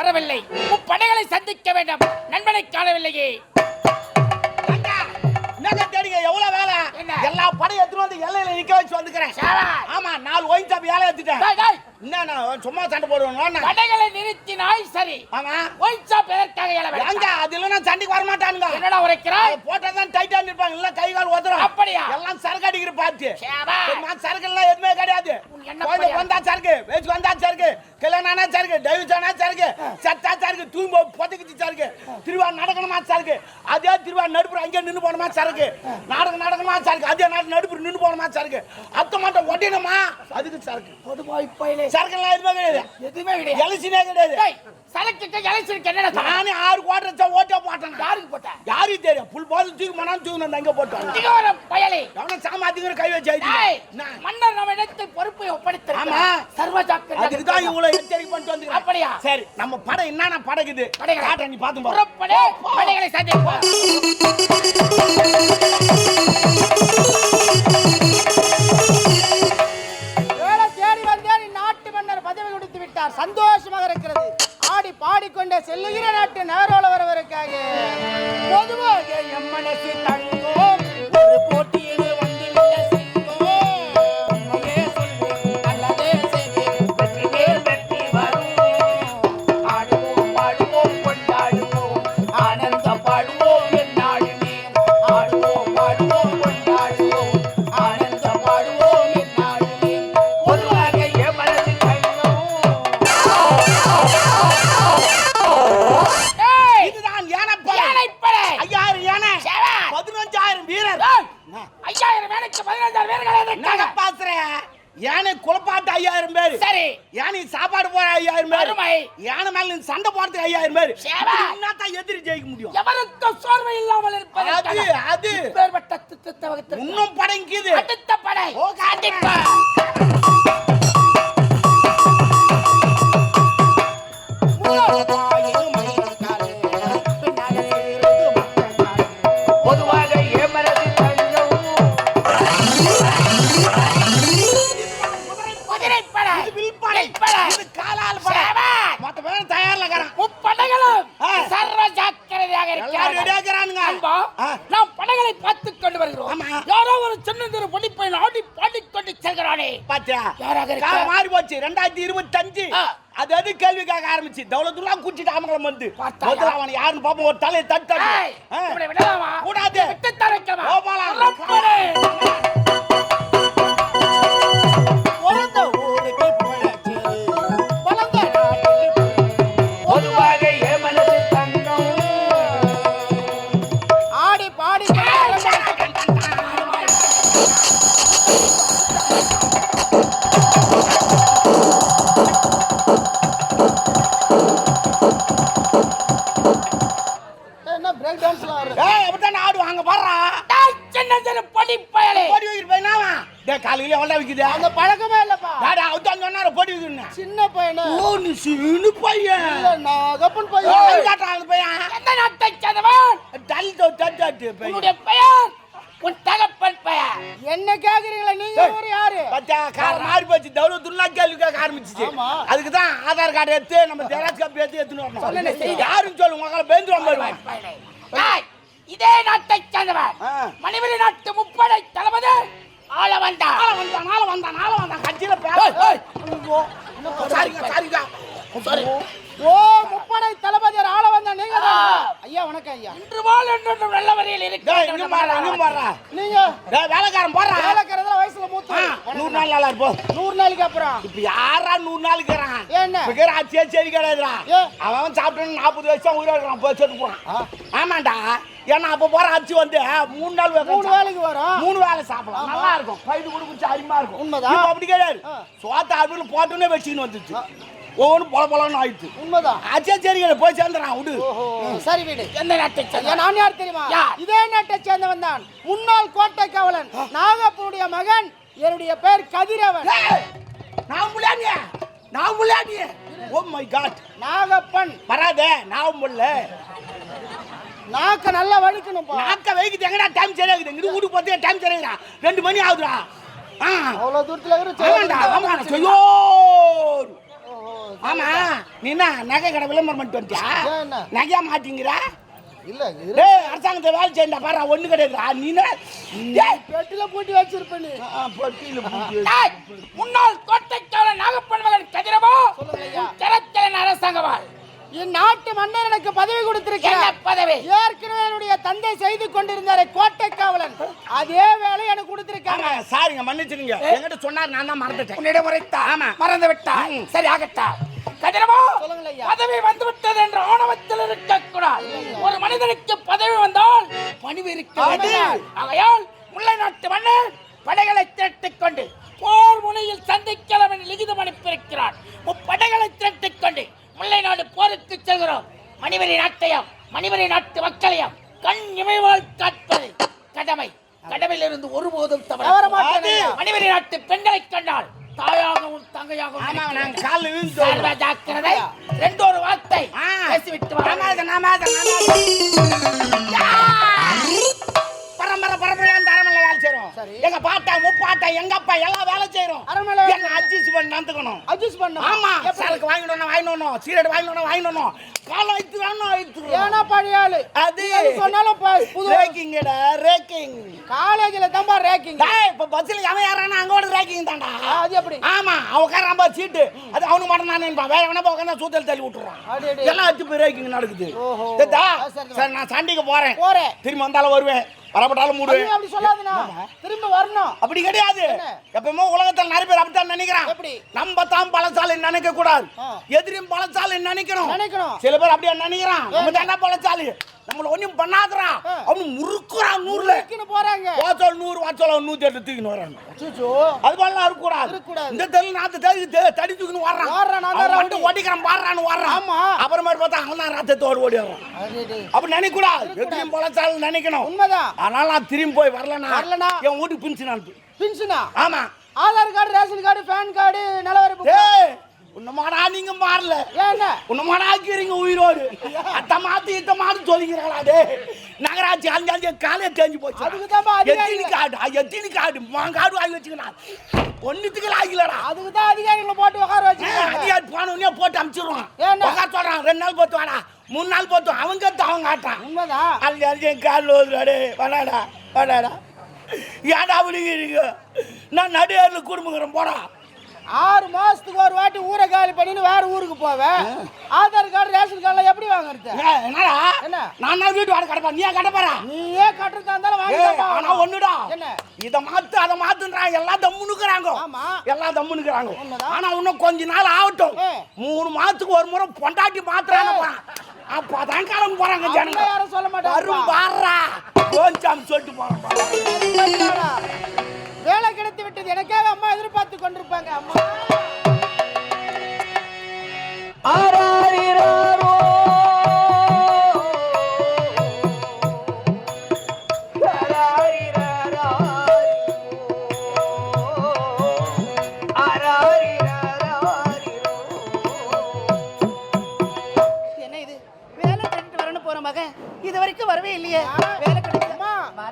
வரவில்லை. முப்படைகளை சந்திக்க வேண்டும். நண்பனை காணவில்லையே. என்னங்க தேடிங்க? எவ்வளவு வேலை? என்ன? எல்லா படையும் எடுத்துட்டு வந்து எல்லையில நிக்க வச்சு வந்துக்கிறேன். ஆமா நாலு ஒயின் சாப்பி வேலை எடுத்துட்டேன். என்ன சும்மா சண்டை போடுவேன் படைகளை நிறுத்தினாய் சரி. ஆமா. எதற்காக எழ எங்க வேண்டாம்? அது இல்லைன்னா சண்டைக்கு வர மாட்டானுங்க என்னடா உரைக்கிறாய்? போட்டா தான் டைட்டா நிற்பாங்க. இல்ல கை கால் உதறும். அப்படியா? எல்லாம் சரக்கு அடிக்கிற பார்த்து. சரக்கு எல்லாம் எதுவுமே கிடையாது. என்ன? வந்தா சரக்கு வந்தா சரக்கு. கல்யாணம் ஆனா சரக்கு டைவர்ஸ் ஆனா சரக்கு சத்தா சரக்கு தூங்க பொதுக்கிச்சு சரக்கு திருவா நடக்கணுமா சரக்கு அதே திருவா நடுப்புற அங்கே நின்று போனமா சரக்கு நாடகம் நடக்கணுமா சரக்கு அதே நாடு நடுப்புற நின்று போனமா சரக்கு அத்த மாட்டோம் ஒட்டினமா அதுக்கு சரக்கு. சரக்கு எல்லாம் எதுவுமே கிடையாது எதுவுமே கிடையாது. எலசினே கிடையாது டேய், சரக்குக்கு இலைச்சிருக்கு என்னடா சரக்கு? நானே ஆறு குவாட்டர் ஓட்டே போட்டேன் யாருக்கு போட்ட? யாருக்கு தெரியும் புல் போது தூக்கி மனம் அங்க போட்டேன் அதிகாரம் பயலே. எவனும் சாமாத்திங்கிற கை வச்சு மன்னர் நம்ம இடத்தில் பொறுப்பை ஆமா. ஒப்படைத்திருக்கிறார். சர்வ ஜாக்கிரதை. அதுக்கு தான் இவ்வளவு எச்சரிக்கை அப்படியா? சரி நம்ம படம் என்னென்ன படகுது படைகளை. காட்டுறேன் நீ பாத்து போ. புறப்படு, படைகளை சந்திப்போம். வேலை தேடி வந்தேன் இந்நாட்டு மன்னர் பதவி கொடுத்து விட்டார். சந்தோஷமாக இருக்கிறது. ஆடி பாடிக்கொண்டே செல்லுகிற நாட்டு நேரோல வரவருக்காக. பொதுவாக எம் மனசு தங்கும். காலால் படை. சேவன். மொத்த பேரும் தயார்ல முப்படைகளும். சர்வ ஜாக்கிரதையாக எல்லாரும் இருக்கிறார்கள். படைகளை பார்த்துக் கொண்டு வருகிறோம். யாரோ ஒரு சின்னந்திரு பொடிப்பையன் ஆடி பாடிக்கொண்டு செல்கிறானே. பாத்தியா? யாராக மாறி போச்சு ரெண்டாயிரத்தி இருபத்தஞ்சு. ஆ. அது அது கேள்வி கேட்க ஆரம்பிச்சு? தௌலத்துல்லா குச்சிட்டு ஆமங்கலம் வந்து? முதல்ல அவன் யாருன்னு பாப்போம் ஒரு தலையை தட்டு? கூடாது. விட்டுத்தான் ஓ நீ சின்ன பையன். நாகப்பன் பையன். அந்த பையன். எந்த நாட்டைச் சேர்ந்தவன்? டல் தட்டாட்டு பையன். உன்னுடைய பெயர்? உன் தகப்பன் பெயர்? என்ன கேக்குறீங்களா நீங்க. ஒரு யாரு? பச்சா கார் மாறி போச்சு. தௌலத்துல்லா கேள்வி கேட்க ஆரம்பிச்சிச்சு. அதுக்கு தான் ஆதார் கார்டு எடுத்து நம்ம ஜெராக்ஸ் காப்பி எடுத்து எடுத்துன்னு வரணும். யாரும் சொல்லு உங்களை பயலே. டேய், இதே நாட்டைச் சேர்ந்தவன். மணிவரி நாட்டு முப்படை தளபதி ஆள வந்தான் நாளை வந்தான் நாளை வந்தான் நாளை வந்தான் கட்சியில சாரிங்க சாரிங்க சாரி. ஓ முப்படை தளபதியார் ஆள வந்தா நீங்க. ஐயா வணக்கம் ஐயா. இன்று என்று நல்லவரையில் டேய் இங்க பாரு இங்க பாரு. நீங்க? டேய் வேலைக்காரன் போறா. வயசுல மூத்த ஆ, நூறு நாள் நல்லா இருப்போம். நூறு நாளைக்கு அப்புறம். இப்ப யாரா நூறு நாள் இருக்கிறான்? என்ன? சரி கிடையாதுடா? அவன் சாப்பிட்டு நாற்பது வருஷம் உயிரோட இருக்கிறான். போய் செத்து போறான். ஆமாண்டா. ஏன்னா அப்ப போற ஆட்சி வந்து மூணு நாள் மூணு. வேலைக்கு வரும். மூணு வேலை சாப்பிடலாம் நல்லா இருக்கும். பயிர் கூட குடிச்சு இருக்கும். உண்மைதான். அப்படி கிடையாது. சோத்த அருள் போட்டுனே வச்சுக்கின்னு வந்துச்சு. ஒவ்வொன்றும் பொல பொலன்னு ஆயிடுச்சு. உண்மைதான். ஆச்சே சரிங்க போய் சேர்ந்துறான் விடு. சரி வீடு. எந்த நாட்டை ஐயா சேர்ந்தவன்? நான் யார் தெரியுமா? இதே நாட்டை சேர்ந்தவன் தான் முன்னாள் கோட்டை காவலன் நாகப்பனுடைய மகன் என்னுடைய பேர் கதிரவன். நான் முள்ளாடிய நான் முள்ளாடிய ஓ மை காட் நாகப்பன். வராதே நான் முல்ல நாக்க நல்லா வழுக்கணும்ப்பா நாக்க வைக்குது எங்கடா டைம் சரியாகுது இங்கிட்டு வீட்டுக்கு போறதுக்கு டைம் சரியாகுதா ரெண்டு மணி ஆகுதுடா. ஆ. அவ்வளவு தூரத்துல இருந்து ஆமாண்டா ஆமா ஐயோ ஓஹோ, ஆமா. நீ என்ன நகை கடை விளம்பரம் பண்ணிட்டு வந்துட்டியா? நகையா மாட்டீங்கிறா? இல்ல. டேய் அரசாங்கத்தை வேலை செய்யண்டா பாரு ஒண்ணு கிடையாதுடா. நீ பெட்டில பூட்டி வச்சிருப்ப நீ. ஆ, பொட்டியில பூட்டி முன்னாள் கோட்டைக்காவலன் நாகப்பன் மகன் கதிரவோ? சொல்லுங்க ஐயா. இந்நாட்டு மன்னர் எனக்கு பதவி கொடுத்திருக்கிறார். பதவி? ஏற்கனவே என்னுடைய தந்தை செய்து கொண்டிருந்தாரே கோட்டை காவலன். அதே வேலை எனக்கு கொடுத்திருக்காங்க. சாரிங்க மன்னிச்சிருங்க என்கிட்ட சொன்னார் நான் தான் மறந்துட்டேன். உன்னிடம் உரைத்தா? ஆமா. மறந்து விட்டாய் சரி ஆகட்டா. ஐயா. பதவி வந்து விட்டது என்ற ஆணவத்தில் இருக்கக்கூடாது. ஒரு மனிதனுக்கு பதவி வந்தால் பணிவு இருக்க வேண்டும் ஆமாம். ஆகையால் முல்லை நாட்டு மன்னர் படைகளை திரட்டிக் கொண்டு போர் முனையில் சந்திக்கலாம் என்று லிகிதம் அனுப்பியிருக்கிறார். முப்படைகளை திரட்டிக் கொண்டு முல்லை நாடு போருக்கு செல்கிறோம் மணிவரி நாட்டையும் நாட்டு அட்ஜஸ்ட் பண்ணி நடந்துக்கணும். அட்ஜஸ்ட் பண்ண ஆமா. சரக்கு வாங்கிடணும் வாங்கிடணும். சீரட் வாங்கிடணும் வாங்கிடணும். காலம் வைத்துறானோ வைத்துறானோ ஏன்னா பழைய ஆளு. அது. சொன்னாலும் ப- புது ரேக்கிங்கடா ரேக்கிங் காலேஜ்ல தான்பா ரேக்கிங் டேய் இப்ப பஸ்ல அவன் யாரானா அங்கோட ரேக்கிங் தான்டா. அது எப்படி? ஆமா அவன் பாரு சீட்டு அது அவனுக்கு மட்டும் நான் நினைப்பான். வேற எவனா உட்காந்து சூத்தல் தள்ளி விட்டுறான். எல்லாம் அடிச்சு போய் ரேக்கிங் நடக்குது. நான் சண்டைக்கு போறேன். போறேன். திரும்பி வந்தாலும் வருவேன். வரப்பட்டாலும் மூடுவேன் அப்படி சொல்லாதுண்ணா திரும்ப வரணும் அப்படி கிடையாது? எப்பவுமே உலகத்துல நிறைய பேர் அப்படித்தான் நினைக்கிறான்? நம்ம தான் பலசாலி நினைக்க கூடாது. எதிரியும் பலசாலி நினைக்கணும் நினைக்கணும். சில பேர் அப்படியே நினைக்கிறான் நம்ம? தானே பலசாலி நம்மள ஒண்ணும் பண்ணாதடா ஆ. அவனு முறுக்குறான் நூறுல போறாங்க வாசல் நூறு வாசல் நூத்தி எட்டு தூக்கின்னு வரான். அது மாதிரிலாம் இருக்கக்கூடாது. இந்த தெரு நாத்து தெரு தடி தூக்கின்னு வர்றான் நான் அவன் வந்து ரவுடி. ஓடிக்கிறான் பாடுறான்னு வர்றான் ஆமா. அப்புறமேட்டு பார்த்தா அவன் தான் ரத்தத்தோடு ஓடி வர்றான் அடேடே. அப்படி நினைக்க கூடாது இருக்கக்கூடாது. எதிரியும் பலசாலி நினைக்கணும் உண்மைதான் அதனால நான் திரும்பி போய் வரலனா வரலனா? என் வீட்டுக்கு பின்சு அனுப்பு பின்ஷனா ஆமா Aadhaar card ration card PAN card நிலவரி உன்னமாடா நீங்க மாறல. ஏன் உன்னமாடா ஆக்கிறீங்க உயிரோடு. அத்த மாத்து இத்த மாத்து சொல்லிக்கிறாங்களா டே. நகராட்சி அஞ்சு அஞ்சு காலே தேஞ்சு போச்சு. அதிகாரிங்க. எத்தினி காடு எத்தினி காடு மான் காடு வாங்கி வச்சுக்கலாம் ஒன்னுத்துக்கு ஆகலடா அதுக்கு தான் அதிகாரிகளை போட்டு உட்கார வச்சிருக்காங்க அதிகாரி போனவனே போட்டு அமுச்சிடுவான். ஏன்னா? உட்கார சொல்றான் ரெண்டு நாள் போத்து வாடா. மூணு நாள் போத்து அவங்க எடுத்து அவங்க காட்டுறான். உண்மைதான் அஞ்சு அஞ்சு காலில் ஓதுறாடே வாடாடா வாடாடா. ஏன்டா விடுகிறீங்க நான் நடுவேரில் குடும்பங்கிறேன் போடா. ஆறு மாசத்துக்கு ஒரு வாட்டி ஊரை காலி பண்ணின்னு வேற ஊருக்கு போவேன் ஆதார் கார்டு ரேஷன் கார்டுல எப்படி வாங்குறது? என்னடா? என்ன? நான் தான் வீட்டு வாடகை கடப்பா நீ ஏன் கடப்பாரா நீயே கட்டுறதா இருந்தாலும் ஏய், ஆனா ஒண்ணுடா. என்ன? இத மாத்து அத மாத்துன்றாங்க எல்லாம் தம்முனுக்குறாங்க ஆமா. எல்லாம் தம்முனுக்குறாங்க. ஆனா இன்னும் கொஞ்ச நாள் ஆகட்டும். மூணு மாசத்துக்கு ஒரு முறை பொண்டாட்டி மாத்துறாங்க அப்பதான் காலம் போறாங்க ஜனங்க. யாரும் சொல்ல வரும் மாட்டாங்க பாடுறா கொஞ்சம் சொல்லிட்டு போறான் வேலை கிடைத்து விட்டது. எனக்காக அம்மா எதிர்பார்த்து கொண்டிருப்பாங்க அம்மா. என்ன இது? வேலை கட்டிட்டு வரணும் போற மகன் இது வரைக்கும் வரவே இல்லையே. வேலை கிடைச்சமா அம்மா.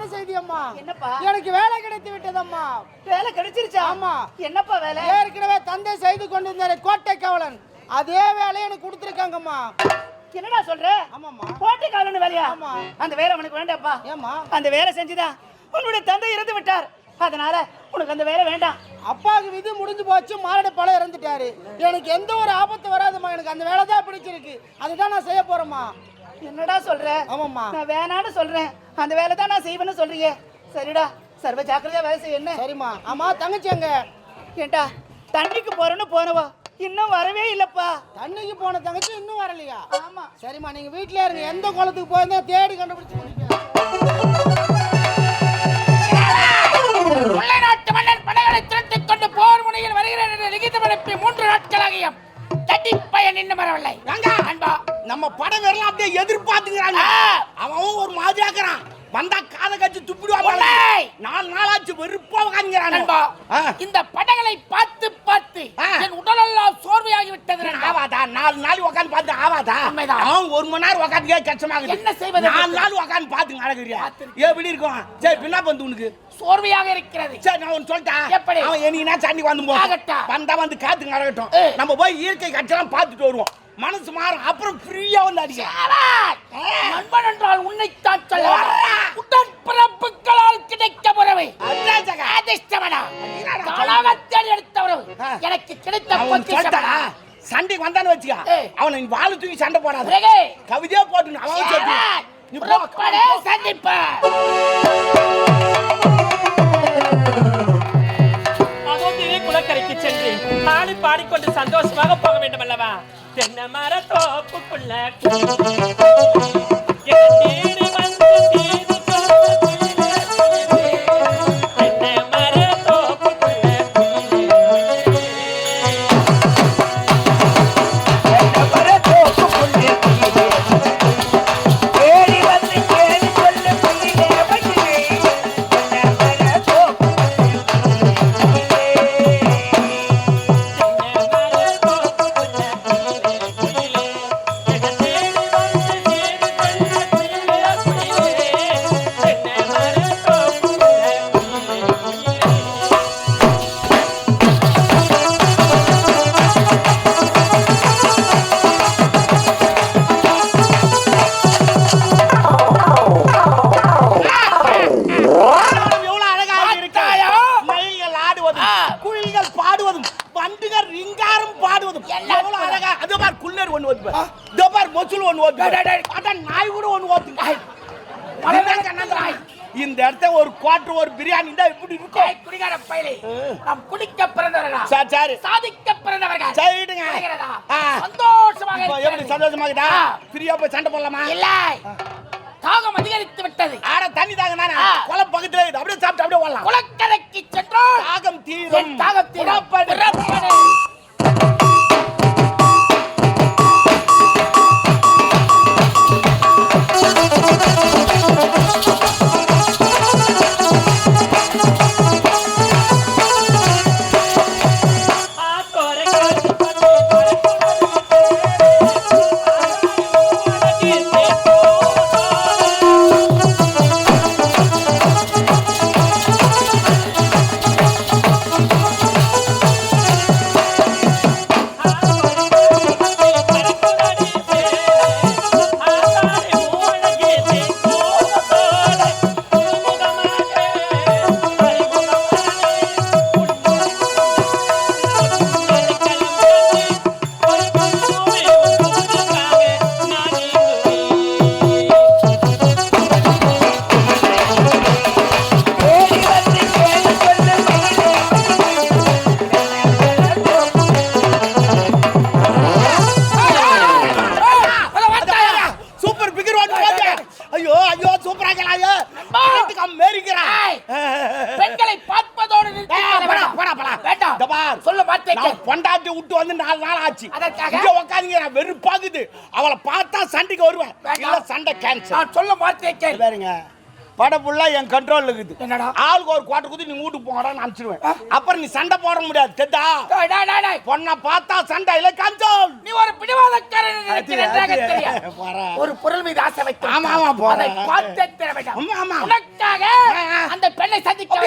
சந்தோஷமான செய்தி அம்மா? என்னப்பா? எனக்கு வேலை கிடைத்து விட்டது அம்மா. வேலை கிடைச்சிருச்சா? ஆமா. என்னப்பா வேலை? ஏற்கனவே தந்தை செய்து கொண்டிருந்தாரு கோட்டை காவலன் அதே வேலையை எனக்கு கொடுத்துருக்காங்கம்மா என்னடா சொல்ற? ஆமாம்மா. போட்டி காலன்னு வேலையா? ஆமா. அந்த வேலை உனக்கு வேண்டாப்பா. ஏம்மா? அந்த வேலை செஞ்சுதான் உன்னுடைய தந்தை இறந்து விட்டார். அதனால உனக்கு அந்த வேலை வேண்டாம். அப்பாவுக்கு விதி முடிஞ்சு போச்சு மாரடை பழம் இறந்துட்டாரு. எனக்கு எந்த ஒரு ஆபத்து வராதும்மா. எனக்கு அந்த வேலை தான் பிடிச்சிருக்கு. அதுதான் நான் செய்ய போறேம்மா. என்னடா சொல்ற? ஆமாம்மா. நான் வேணான்னு சொல்றேன். அந்த வேலை தான் நான் செய்வேன்னு சொல்றீங்க சரிடா சர்வ ஜாக்கிரதையா வேலை செய்ய என்ன? சரிம்மா. ஆமா தங்கச்சி எங்க? ஏண்டா தண்ணிக்கு போறேன்னு போனவா? இன்னும் வரவே இல்லப்பா. தண்ணிக்கு போன தங்கச்சி இன்னும் வரலையா? ஆமா. சரிம்மா நீங்க வீட்லயே இருங்க. எந்த குளத்துக்கு போயிருந்தா தேடி கண்டுபிடிச்சு தடிப்பையன் இன்னும் வரவில்லை? அன்பா நம்ம படம் வரலாம் அப்படியே எதிர்பார்த்துக்கிறாங்க. அவன் ஒரு மாதிரி ஆக்குறான் வந்தா காதை கட்சி துப்பிடுவாங்க. நாலு நாளாச்சு வெறுப்பா உட்காந்துக்கிறான் நண்பா இந்த படங்களை பார்த்து பார்த்து. என் உடலெல்லாம் சோர்வையாகி விட்டது. ஆவாதா நாலு நாள் உட்காந்து பார்த்து ஆவாதா உண்மைதான். அவன் ஒரு மணி நேரம் உட்காந்து கஷ்டமாகுது என்ன செய்வது? நாலு நாள் உட்காந்து பார்த்துங்க அழகிரியா. எப்படி இருக்கும்? சரி பின்னா வந்து உனக்கு. சோர்வையாக இருக்கிறது. சரி நான் ஒன்று சொல்லிட்டேன் எப்படி? அவன் என்னைக்குனா சண்டி வந்து போ. ஆகட்டும். வந்தா வந்து காத்துங்க அழகட்டும். நம்ம போய் இயற்கை காட்சியெல்லாம் பார்த்துட்டு வருவோம். மனசு மாறும். அப்புறம் ஃப்ரீயா வந்து அவன் நண்பன் என்றால் உன்னைத்தான் சொல்ல வர்றா. உடன்பிறப்புகளால் கிடைக்க உறவு. அதிர்ஷ்டமனா தேடி எடுத்த உறவு. எனக்கு கிடைத்த சண்டைக்கு வந்தான்னு வச்சுக்க. அவனை நீ வாழை தூக்கி சண்டை போடாத. கவிதையா போட்டு அவன் சொல்லி சேரன், நீ போ. புறப்படு, சந்திப்பேன் அதோ திரை குளக்கரைக்கு சென்று ஆடி பாடிக்கொண்டு சந்தோஷமாக போக வேண்டும் அல்லவா தென்னை மர தோப்புக்குள்ள இந்த இடத்த ஒரு குவாட்டர் ஒரு பிரியாணி தான் இப்படி இருக்கும்? குடிகார பயலே நாம் குடிக்க பிறந்தவர்களா? சரி சரி. சாதிக்க பிறந்தவர்கள். சரிடுங்க. சந்தோஷமாக எப்படி ஆ. ஃப்ரீயா போய் சண்டை போடலாமா? இல்லை. தாகம் அதிகரித்து விட்டது. ஆட தண்ணி தாங்க தானே. குளம் பக்கத்துல இருக்குது. அப்படியே சாப்பிட்டு அப்படியே ஓடலாம். குளக்கரைக்கு சென்றால் தாகம் தீரும். தாகம் தீரும். நான் சொல்ல வார்த்தையை கேள். பாருங்க. படம் ஃபுல்லாக என் கண்ட்ரோல் இருக்குது. என்னடா? ஆளுக்கு ஒரு குவாட்டர் குத்தி நீ வீட்டுக்கு போங்கடா நான் அனுப்பிச்சிடுவேன் அப்புறம் நீ சண்டை போட முடியாது தெட்டா பொண்ணை பார்த்தா சண்டை இல்லை கஞ்சோல் நீ ஒரு பிடிவாதக்காரன் ஒரு பொருள் மீது ஆசை வைக்க ஆமா ஆமா போற பார்த்து உனக்காக அந்த பெண்ணை சந்திக்க